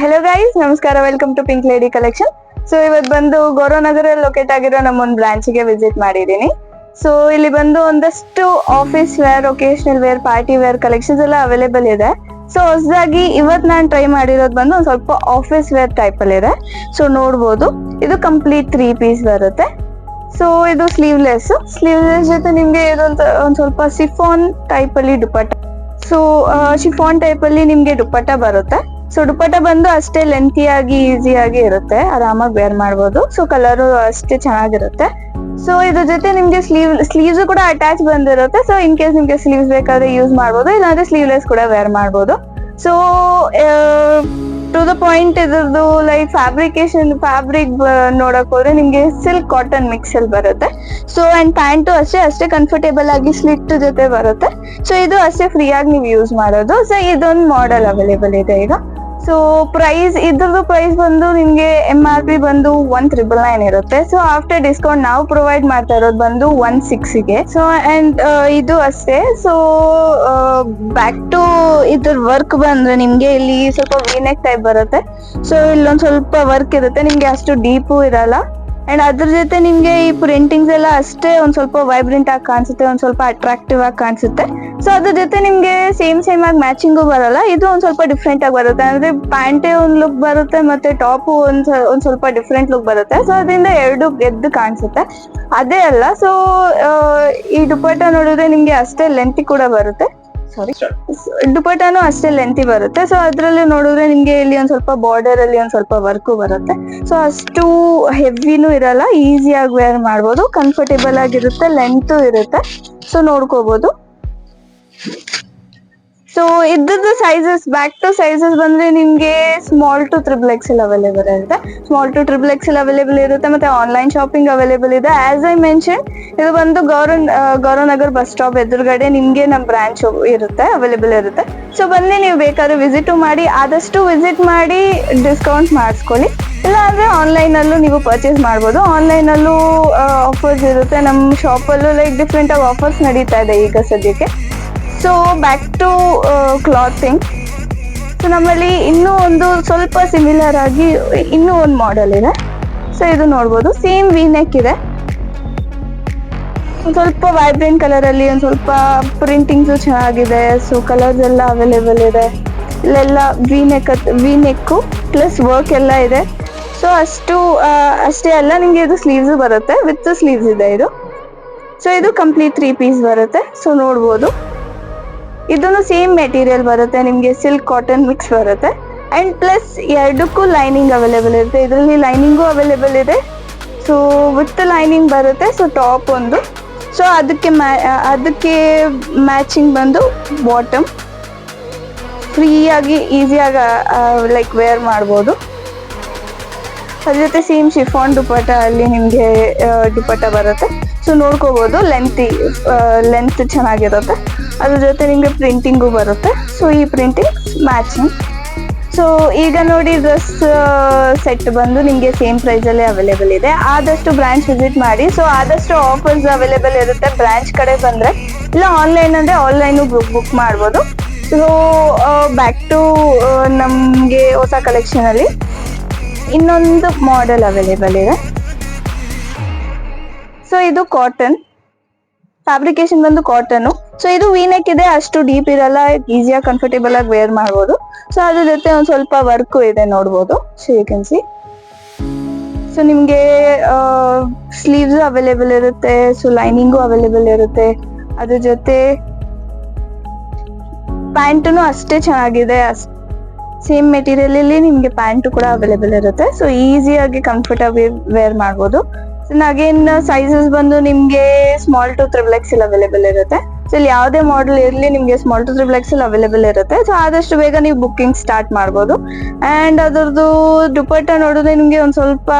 Hello guys ನಮಸ್ಕಾರ welcome to pink lady collection so ಇವತ್ತು ಬಂದು ಗೌರವನಗರ ಲೊಕೇಟ್ ಆಗಿರೋ ನಮ್ಮ ಒಂದು ಬ್ರಾಂಚ್ಗೆ ವಿಸಿಟ್ ಮಾಡಿದ್ದೀನಿ. ಸೊ ಇಲ್ಲಿ ಬಂದು ಒಂದಷ್ಟು office wear occasional wear party wear collections ಎಲ್ಲ ಅವೈಲೇಬಲ್ ಇದೆ. ಸೊ ಹೊಸದಾಗಿ ಇವತ್ತು ನಾನು ಟ್ರೈ ಮಾಡಿರೋದು ಬಂದು ಒಂದು ಸ್ವಲ್ಪ ಆಫೀಸ್ ವೇರ್ ಟೈಪ್ ಅಲ್ಲಿ ಇದೆ. ಸೊ ನೋಡ್ಬೋದು. ಇದು ಕಂಪ್ಲೀಟ್ ತ್ರೀ ಪೀಸ್ ಬರುತ್ತೆ. ಸೊ ಇದು ಸ್ಲೀವ್ಲೆಸ್ ಸ್ಲೀವ್ಲೆಸ್ ಜೊತೆ ನಿಮ್ಗೆ ಇದೊಂದು ಒಂದ್ ಸ್ವಲ್ಪ ಸಿಫಾನ್ ಟೈಪ್ ಅಲ್ಲಿ ದುಪಟ್ಟ ಸೊ ಶಿಫಾನ್ ಟೈಪ್ ಅಲ್ಲಿ ನಿಮ್ಗೆ ದುಪ್ಪಟ್ಟ ಬರುತ್ತೆ. ಸೊ ಬಂದು ಅಷ್ಟೇ ಲೆಂತಿ ಆಗಿ ಈಸಿ ಆಗಿ ಇರುತ್ತೆ. ಆರಾಮಾಗಿ ವೇರ್ ಮಾಡ್ಬೋದು. ಸೊ ಕಲರು ಅಷ್ಟೇ ಚೆನ್ನಾಗಿರುತ್ತೆ. ಸೊ ಇದ್ರ ಜೊತೆ ನಿಮ್ಗೆ ಸ್ಲೀವ್ ಸ್ಲೀವ್ಸ್ ಕೂಡ ಅಟ್ಯಾಚ್ ಬಂದಿರುತ್ತೆ. ಸೊ ಇನ್ ಕೇಸ್ ನಿಮ್ಗೆ ಸ್ಲೀವ್ಸ್ ಬೇಕಾದ್ರೆ ಯೂಸ್ ಮಾಡ್ಬೋದು. ಇಲ್ಲಾಂದ್ರೆ ಸ್ಲೀವ್ಲೆಸ್ ಕೂಡ ವೇರ್ ಮಾಡ್ಬೋದು. ಸೊ ಟು ದ ಪಾಯಿಂಟ್ ಇದ್ರದ್ದು ಲೈಕ್ ಫ್ಯಾಬ್ರಿಕೇಶನ್ ಫ್ಯಾಬ್ರಿಕ್ ನೋಡಕ್ ಹೋದ್ರೆ ನಿಮ್ಗೆ ಸಿಲ್ಕ್ ಕಾಟನ್ ಮಿಕ್ಸ್ ಅಲ್ಲಿ ಬರುತ್ತೆ. ಸೊ ಅಂಡ್ ಪ್ಯಾಂಟು ಅಷ್ಟೇ ಅಷ್ಟೇ ಕಂಫರ್ಟೇಬಲ್ ಆಗಿ ಸ್ಲಿಟ್ ಜೊತೆ ಬರುತ್ತೆ. ಸೊ ಇದು ಅಷ್ಟೇ ಫ್ರೀ ಆಗಿ ನೀವು ಯೂಸ್ ಮಾಡೋದು. ಸೊ ಇದೊಂದು ಮಾಡೆಲ್ ಅವೈಲೇಬಲ್ ಇದೆ ಈಗ. ಸೊ ಪ್ರೈಸ್ ಇದ್ರದ್ದು ಪ್ರೈಸ್ ಬಂದು ನಿಮ್ಗೆ ಎಂ ಆರ್ ಪಿ ಬಂದು ಒನ್ ತ್ರಿಬಲ್ ನೈನ್ ಇರುತ್ತೆ. ಸೊ ಆಫ್ಟರ್ ಡಿಸ್ಕೌಂಟ್ ನಾವು ಪ್ರೊವೈಡ್ ಮಾಡ್ತಾ ಇರೋದು ಬಂದು ಒನ್ ಸಿಕ್ಸ್ಗೆ ಸೊ ಅಂಡ್ ಇದು ಅಷ್ಟೇ. ಸೊ ಬ್ಯಾಕ್ ಟು ಇದ್ರ ವರ್ಕ್ ಬಂದ್ರೆ ನಿಮ್ಗೆ ಇಲ್ಲಿ ಸ್ವಲ್ಪ ವೀನೆಕ್ ಟೈಪ್ ಬರುತ್ತೆ. ಸೊ ಇಲ್ಲೊಂದ್ ಸ್ವಲ್ಪ ವರ್ಕ್ ಇರುತ್ತೆ. ನಿಮ್ಗೆ ಅಷ್ಟು ಡೀಪು ಇರಲ್ಲ. ಅಂಡ್ ಅದ್ರ ಜೊತೆ ನಿಮ್ಗೆ ಈ ಪ್ರಿಂಟಿಂಗ್ಸ್ ಎಲ್ಲ ಅಷ್ಟೇ ಒಂದ್ ಸ್ವಲ್ಪ ವೈಬ್ರೆಂಟ್ ಆಗಿ ಕಾಣಿಸುತ್ತೆ, ಒಂದ್ ಸ್ವಲ್ಪ ಅಟ್ರಾಕ್ಟಿವ್ ಆಗಿ ಕಾಣಿಸುತ್ತೆ. ಸೊ ಅದ್ರ ಜೊತೆ ನಿಮ್ಗೆ ಸೇಮ್ ಸೇಮ್ ಆಗಿ ಮ್ಯಾಚಿಂಗು ಬರಲ್ಲ, ಇದು ಒಂದ್ ಸ್ವಲ್ಪ ಡಿಫ್ರೆಂಟ್ ಆಗಿ ಬರುತ್ತೆ. ಅಂದ್ರೆ ಪ್ಯಾಂಟೇ ಒಂದ್ ಲುಕ್ ಬರುತ್ತೆ ಮತ್ತೆ ಟಾಪು ಒಂದ್ ಒಂದ್ ಸ್ವಲ್ಪ ಡಿಫ್ರೆಂಟ್ ಲುಕ್ ಬರುತ್ತೆ. ಸೊ ಅದರಿಂದ ಎರಡು ಎದ್ದು ಕಾಣಿಸುತ್ತೆ. ಅದೇ ಅಲ್ಲ ಸೊ ಈ ದುಪ್ಪಟ್ಟ ನೋಡಿದ್ರೆ ನಿಮ್ಗೆ ಅಷ್ಟೇ ಲೆಂತಿ ಕೂಡ ಬರುತ್ತೆ. ಸಾರಿ ದುಪಟ್ಟಾನು ಅಷ್ಟೇ ಲೆಂತಿ ಬರುತ್ತೆ. ಸೊ ಅದ್ರಲ್ಲಿ ನೋಡಿದ್ರೆ ನಿಮ್ಗೆ ಇಲ್ಲಿ ಒಂದ್ ಸ್ವಲ್ಪ ಬಾರ್ಡರ್ ಅಲ್ಲಿ ಒಂದ್ ಸ್ವಲ್ಪ ವರ್ಕು ಬರುತ್ತೆ. ಸೊ ಅಷ್ಟು ಹೆವಿನೂ ಇರಲ್ಲ. ಈಸಿಯಾಗಿ ವೇರ್ ಮಾಡ್ಬೋದು. ಕಂಫರ್ಟೇಬಲ್ ಆಗಿರುತ್ತೆ. ಲೆಂತು ಇರುತ್ತೆ. ಸೊ ನೋಡ್ಕೋಬಹುದು ಸೊ ಇದ್ದದ್ದು ಸೈಜಸ್ ಬ್ಯಾಕ್ ಟು ಸೈಜಸ್ ಬಂದ್ರೆ ನಿಮ್ಗೆ small to triple XL available ಇರುತ್ತೆ. Small to triple XL available ಇರುತ್ತೆ ಮತ್ತೆ ಆನ್ಲೈನ್ ಶಾಪಿಂಗ್ ಅವೈಲೇಬಲ್ ಇದೆ. ಆಸ್ ಐ ಮೆನ್ಷನ್ ಇದು ಬಂದು ಗೌರವ್ ಗೌರವನಗರ್ ಬಸ್ ಸ್ಟಾಪ್ ಎದುರುಗಡೆ ನಿಮ್ಗೆ ನಮ್ಮ ಬ್ರಾಂಚ್ ಇರುತ್ತೆ ಅವೈಲೇಬಲ್ ಇರುತ್ತೆ. ಸೊ ಬನ್ನಿ, ನೀವು ಬೇಕಾದ್ರೆ ವಿಸಿಟು ಮಾಡಿ, ಆದಷ್ಟು ವಿಸಿಟ್ ಮಾಡಿ ಡಿಸ್ಕೌಂಟ್ ಮಾಡಿಸ್ಕೊಳ್ಳಿ. ಇಲ್ಲ ಅಂದ್ರೆ ಆನ್ಲೈನ್ ಅಲ್ಲೂ ನೀವು ಪರ್ಚೇಸ್ ಮಾಡ್ಬೋದು. ಆನ್ಲೈನ್ ಅಲ್ಲೂ ಆಫರ್ಸ್ ಇರುತ್ತೆ. ನಮ್ಮ ಶಾಪಲ್ಲೂ ಲೈಕ್ ಡಿಫ್ರೆಂಟ್ ಆಗಿ ಆಫರ್ಸ್ ನಡೀತಾ ಇದೆ ಈಗ ಸದ್ಯಕ್ಕೆ. So back to clothing so ನಮ್ಮಲ್ಲಿ ಇನ್ನೂ ಒಂದು ಸ್ವಲ್ಪ ಸಿಮಿಲರ್ ಆಗಿ ಇನ್ನೂ ಒಂದು ಮಾಡೆಲ್ ಇದೆ. ಸೊ ಇದು ನೋಡ್ಬೋದು. ಸೇಮ್ ವೀನೆಕ್ ಇದೆ. ಒಂದು ಸ್ವಲ್ಪ ವೈಬ್ರೆಂಟ್ ಕಲರಲ್ಲಿ ಒಂದು ಸ್ವಲ್ಪ ಪ್ರಿಂಟಿಂಗ್ಸು ಚೆನ್ನಾಗಿದೆ. ಸೊ ಕಲರ್ಸ್ ಎಲ್ಲ ಅವೈಲೇಬಲ್ ಇದೆ. ಇಲ್ಲೆಲ್ಲ V neck V neck plus work ಎಲ್ಲ ಇದೆ. ಸೊ ಅಷ್ಟು ಅಷ್ಟೇ ಅಲ್ಲ, ನಿಮಗೆ ಇದು ಸ್ಲೀವ್ಸು ಬರುತ್ತೆ. ವಿತ್ ಸ್ಲೀವ್ಸ್ ಇದೆ ಇದು. ಸೊ ಇದು ಕಂಪ್ಲೀಟ್ ತ್ರೀ ಪೀಸ್ ಬರುತ್ತೆ. ಸೊ ನೋಡ್ಬೋದು. ಇದನ್ನು ಸೇಮ್ ಮೆಟೀರಿಯಲ್ ಬರುತ್ತೆ, ನಿಮಗೆ ಸಿಲ್ಕ್ ಕಾಟನ್ ಮಿಕ್ಸ್ ಬರುತ್ತೆ. ಅಂಡ್ ಪ್ಲಸ್ ಎರಡಕ್ಕೂ ಲೈನಿಂಗ್ ಅವೈಲೇಬಲ್ ಇರುತ್ತೆ. ಇದರಲ್ಲಿ ಲೈನಿಂಗು ಅವೈಲೇಬಲ್ ಇದೆ. ಸೊ ವಿತ್ ಲೈನಿಂಗ್ ಬರುತ್ತೆ ಸೊ ಟಾಪ್ ಒಂದು. ಸೊ ಅದಕ್ಕೆ ಮ್ಯಾ ಅದಕ್ಕೆ ಮ್ಯಾಚಿಂಗ್ ಬಂದು ಬಾಟಮ್ ಫ್ರೀಯಾಗಿ ಈಸಿಯಾಗಿ ಲೈಕ್ ವೇರ್ ಮಾಡ್ಬೋದು. ಅದ್ರ ಜೊತೆ ಸೇಮ್ ಶಿಫಾನ್ ದುಪಟ್ಟ ಅಲ್ಲಿ ನಿಮಗೆ ದುಪಟ್ಟ ಬರುತ್ತೆ. ಸೊ ನೋಡ್ಕೋಬೋದು. ಲೆಂತಿ ಲೆಂತ್ ಚೆನ್ನಾಗಿರುತ್ತೆ. ಅದ್ರ ಜೊತೆ ನಿಮಗೆ ಪ್ರಿಂಟಿಂಗು ಬರುತ್ತೆ. ಸೊ ಈ ಪ್ರಿಂಟಿಂಗ್ ಮ್ಯಾಚಿಂಗ್ ಸೊ ಈಗ ನೋಡಿ ಡ್ರೆಸ್ ಸೆಟ್ ಬಂದು ನಿಮಗೆ ಸೇಮ್ ಪ್ರೈಸಲ್ಲೇ ಅವೈಲೇಬಲ್ ಇದೆ. ಆದಷ್ಟು ಬ್ರ್ಯಾಂಚ್ ವಿಸಿಟ್ ಮಾಡಿ. ಸೊ ಆದಷ್ಟು ಆಫರ್ಸ್ ಅವೈಲೇಬಲ್ ಇರುತ್ತೆ ಬ್ರಾಂಚ್ ಕಡೆ ಬಂದರೆ. ಇಲ್ಲ ಆನ್ಲೈನ್ ಅಂದರೆ ಆನ್ಲೈನು ಬುಕ್ ಬುಕ್ ಮಾಡ್ಬೋದು. ಸೊ ಬ್ಯಾಕ್ ಟು ನಮಗೆ ಹೊಸ ಕಲೆಕ್ಷನಲ್ಲಿ ಇನ್ನೊಂದು ಮಾಡೆಲ್ ಅವೈಲೇಬಲ್ ಇದೆ. ಸೊ ಇದು ಕಾಟನ್ ಫ್ಯಾಬ್ರಿಕೇಶನ್ ಬಂದು ಕಾಟನ್ ಸೊ ಇದು ವೀನೆಕ್ ಇದೆ. ಅಷ್ಟು ಡೀಪ್ ಇರಲ್ಲ. ಈಸಿಯಾಗಿ ಕಂಫರ್ಟೇಬಲ್ ಆಗಿ ವೇರ್ ಮಾಡ್ಬೋದು. ಸೊ ಅದ್ರ ಜೊತೆ ಒಂದ್ ಸ್ವಲ್ಪ ವರ್ಕು ಇದೆ ನೋಡ್ಬೋದು. So you can see so ನಿಮ್ಗೆ ಸ್ಲೀವ್ಸ್ ಅವೈಲೇಬಲ್ ಇರುತ್ತೆ. ಸೊ ಲೈನಿಂಗು ಅವೈಲೇಬಲ್ ಇರುತ್ತೆ. ಅದ್ರ ಜೊತೆ ಪ್ಯಾಂಟನು ಅಷ್ಟೇ ಚೆನ್ನಾಗಿದೆ. ಸೇಮ್ ಮೆಟೀರಿಯಲ್ ಅಲ್ಲಿ ನಿಮ್ಗೆ ಪ್ಯಾಂಟು ಕೂಡ ಅವೈಲೇಬಲ್ ಇರುತ್ತೆ. ಸೊ ಈಸಿಯಾಗಿ ಕಂಫರ್ಟಬಲ್ ವೇರ್ ಮಾಡ್ಬೋದು. ಅಗೇನ್ ಸೈಜಸ್ ಬಂದು ನಿಮ್ಗೆ small to triple XL available ಇರುತ್ತೆ. ಸೊ ಇಲ್ಲಿ ಯಾವುದೇ ಮಾಡೆಲ್ ಇರಲಿ ನಿಮ್ಗೆ small to triple XL available ಇರುತ್ತೆ. ಸೊ ಆದಷ್ಟು ಬೇಗ ನೀವು ಬುಕ್ಕಿಂಗ್ ಸ್ಟಾರ್ಟ್ ಮಾಡ್ಬೋದು. ಅಂಡ್ ಅದರದ್ದು ದುಪಟ್ಟ ನೋಡಿದ್ರೆ ನಿಮ್ಗೆ ಒಂದು ಸ್ವಲ್ಪ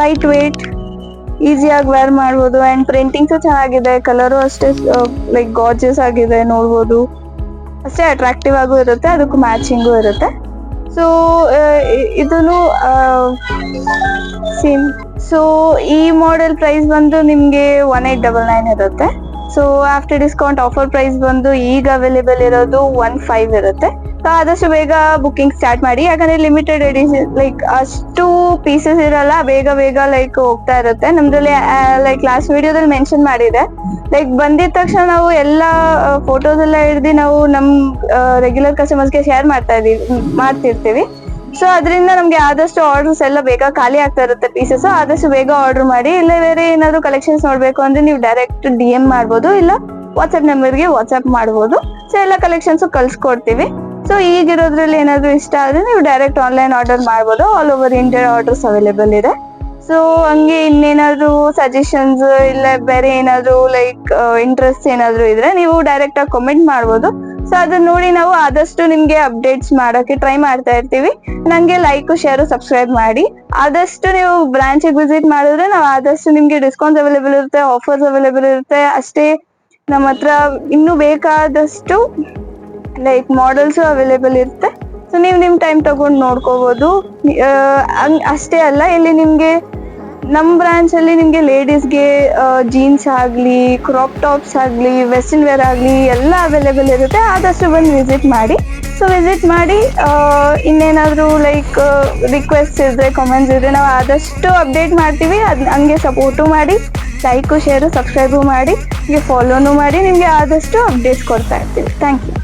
ಲೈಟ್ ವೇಟ್ ಈಸಿಯಾಗಿ ವೇರ್ ಮಾಡ್ಬೋದು. ಅಂಡ್ ಪ್ರಿಂಟಿಂಗ್ಸು ಚೆನ್ನಾಗಿದೆ. ಕಲರು ಅಷ್ಟೇ ಲೈಕ್ ಗಾರ್ಜಸ್ ಆಗಿದೆ ನೋಡ್ಬೋದು. ಅಷ್ಟೇ ಅಟ್ರಾಕ್ಟಿವ್ ಆಗೂ ಇರುತ್ತೆ. ಅದಕ್ಕೂ ಮ್ಯಾಚಿಂಗು ಇರುತ್ತೆ. ಸೊ ಇದನ್ನು ಸೇಮ್ ಸೊ ಈ ಮಾಡೆಲ್ ಪ್ರೈಸ್ ಬಂದು ನಿಮಗೆ ಒನ್ ಏಟ್ ಡಬಲ್ ನೈನ್ ಇರುತ್ತೆ. So after discount offer price ಬಂದು ಈಗ ಅವೈಲೇಬಲ್ ಇರೋದು ಒನ್ ಫೈವ್ ಇರುತ್ತೆ. ಸೊ ಆದಷ್ಟು ಬೇಗ ಬುಕ್ಕಿಂಗ್ ಸ್ಟಾರ್ಟ್ ಮಾಡಿ. ಯಾಕಂದ್ರೆ ಲಿಮಿಟೆಡ್ ಎಡಿಷನ್ ಲೈಕ್ ಅಷ್ಟು ಪೀಸಸ್ ಇರಲ್ಲ, ಬೇಗ ಬೇಗ ಲೈಕ್ ಹೋಗ್ತಾ ಇರುತ್ತೆ. ನಮ್ದ್ರಲ್ಲಿ ಲೈಕ್ ಲಾಸ್ಟ್ ವಿಡಿಯೋದಲ್ಲಿ ಮೆನ್ಷನ್ ಮಾಡಿದೆ. ಲೈಕ್ ಬಂದಿದ ತಕ್ಷಣ ನಾವು ಎಲ್ಲ ಫೋಟೋಸ್ ಎಲ್ಲ ಹಿಡ್ದು ನಾವು ನಮ್ ರೆಗ್ಯುಲರ್ ಕಸ್ಟಮರ್ಸ್ಗೆ ಶೇರ್ ಮಾಡ್ತಾ ಇದೀವಿ ಮಾಡ್ತಿರ್ತೀವಿ. ಸೊ ಅದರಿಂದ ನಮ್ಗೆ ಆದಷ್ಟು ಆರ್ಡರ್ಸ್ ಎಲ್ಲ ಬೇಗ ಖಾಲಿ ಆಗ್ತಾ ಇರುತ್ತೆ ಪೀಸಸ್ ಆದಷ್ಟು ಬೇಗ ಆರ್ಡರ್ ಮಾಡಿ, ಇಲ್ಲ ಬೇರೆ ಏನಾದ್ರು ಕಲೆಕ್ಷನ್ಸ್ ನೋಡ್ಬೇಕು ಅಂದ್ರೆ ನೀವು ಡೈರೆಕ್ಟ್ ಡಿ ಎಂ ಮಾಡ್ಬೋದು, ಇಲ್ಲ ವಾಟ್ಸ್ಆಪ್ ನಂಬರ್ಗೆ ವಾಟ್ಸ್ಆಪ್ ಮಾಡ್ಬೋದು. ಸೊ ಎಲ್ಲ ಕಲೆಕ್ಷನ್ಸ್ ಕಳ್ಸ್ಕೊಡ್ತೀವಿ. ಸೊ ಈಗಿರೋದ್ರಲ್ಲಿ ಏನಾದ್ರು ಇಷ್ಟ ಆದ್ರೆ ನೀವು ಡೈರೆಕ್ಟ್ ಆನ್ಲೈನ್ ಆರ್ಡರ್ ಮಾಡ್ಬೋದು. All over India orders available ಇದೆ. ಸೊ ಹಂಗೆ ಇನ್ನೇನಾದ್ರು ಸಜೆಷನ್ಸ್ ಇಲ್ಲ ಬೇರೆ ಏನಾದ್ರು ಲೈಕ್ ಇಂಟ್ರೆಸ್ಟ್ ಏನಾದ್ರು ಇದ್ರೆ ನೀವು ಡೈರೆಕ್ಟ್ ಆಗಿ ಕಮೆಂಟ್ ಮಾಡ್ಬೋದು. ಸೊ ಅದನ್ನ ನೋಡಿ ನಾವು ಆದಷ್ಟು ನಿಮ್ಗೆ ಅಪ್ಡೇಟ್ಸ್ ಮಾಡೋಕೆ ಟ್ರೈ ಮಾಡ್ತಾ ಇರ್ತೀವಿ. ನಂಗೆ ಲೈಕ್ ಶೇರ್ ಸಬ್ಸ್ಕ್ರೈಬ್ ಮಾಡಿ. ಆದಷ್ಟು ನೀವು ಬ್ರಾಂಚ್ ವಿಸಿಟ್ ಮಾಡಿದ್ರೆ ನಾವು ಆದಷ್ಟು ನಿಮ್ಗೆ ಡಿಸ್ಕೌಂಟ್ಸ್ ಅವೈಲೇಬಲ್ ಇರುತ್ತೆ ಆಫರ್ಸ್ ಅವೈಲೇಬಲ್ ಇರುತ್ತೆ. ಅಷ್ಟೇ ನಮ್ಮ ಹತ್ರ ಇನ್ನೂ ಬೇಕಾದಷ್ಟು ಲೈಕ್ ಮಾಡೆಲ್ಸ್ ಅವೈಲೇಬಲ್ ಇರುತ್ತೆ. ಸೊ ನೀವು ನಿಮ್ಮ ಟೈಮ್ ತಗೊಂಡು ನೋಡ್ಕೋಬಹುದು ಅಷ್ಟೇ ಅಲ್ಲ, ಇಲ್ಲಿ ನಿಮ್ಗೆ ನಮ್ಮ ಬ್ರಾಂಚ್ ಅಲ್ಲಿ ನಿಮ್ಗೆ ಲೇಡೀಸ್ಗೆ ಜೀನ್ಸ್ ಆಗಲಿ ಕ್ರಾಪ್ ಟಾಪ್ಸ್ ಆಗಲಿ ವೆಸ್ಟರ್ನ್ ವೇರ್ ಆಗಲಿ ಎಲ್ಲ ಅವೈಲೇಬಲ್ ಇರುತ್ತೆ. ಆದಷ್ಟು ಬಂದು ವಿಸಿಟ್ ಮಾಡಿ. ಸೊ ವಿಸಿಟ್ ಮಾಡಿ ಇನ್ನೇನಾದರೂ ಇನ್ನೇನಾದ್ರೂ ಲೈಕ್ ರಿಕ್ವೆಸ್ಟ್ ಇದ್ರೆ ಕಾಮೆಂಟ್ಸ್ ಇದ್ರೆ ನಾವು ಆದಷ್ಟು ಅಪ್ಡೇಟ್ ಮಾಡ್ತೀವಿ. ಅದು ಹಂಗೆ ಸಪೋರ್ಟು ಮಾಡಿ ಲೈಕು ಶೇರು ಸಬ್ಸ್ಕ್ರೈಬು ಮಾಡಿ ನಿಮಗೆ ಫಾಲೋನು ಮಾಡಿ ನಿಮಗೆ ಆದಷ್ಟು ಅಪ್ಡೇಟ್ಸ್ ಕೊಡ್ತಾ ಇರ್ತೀವಿ. Thank you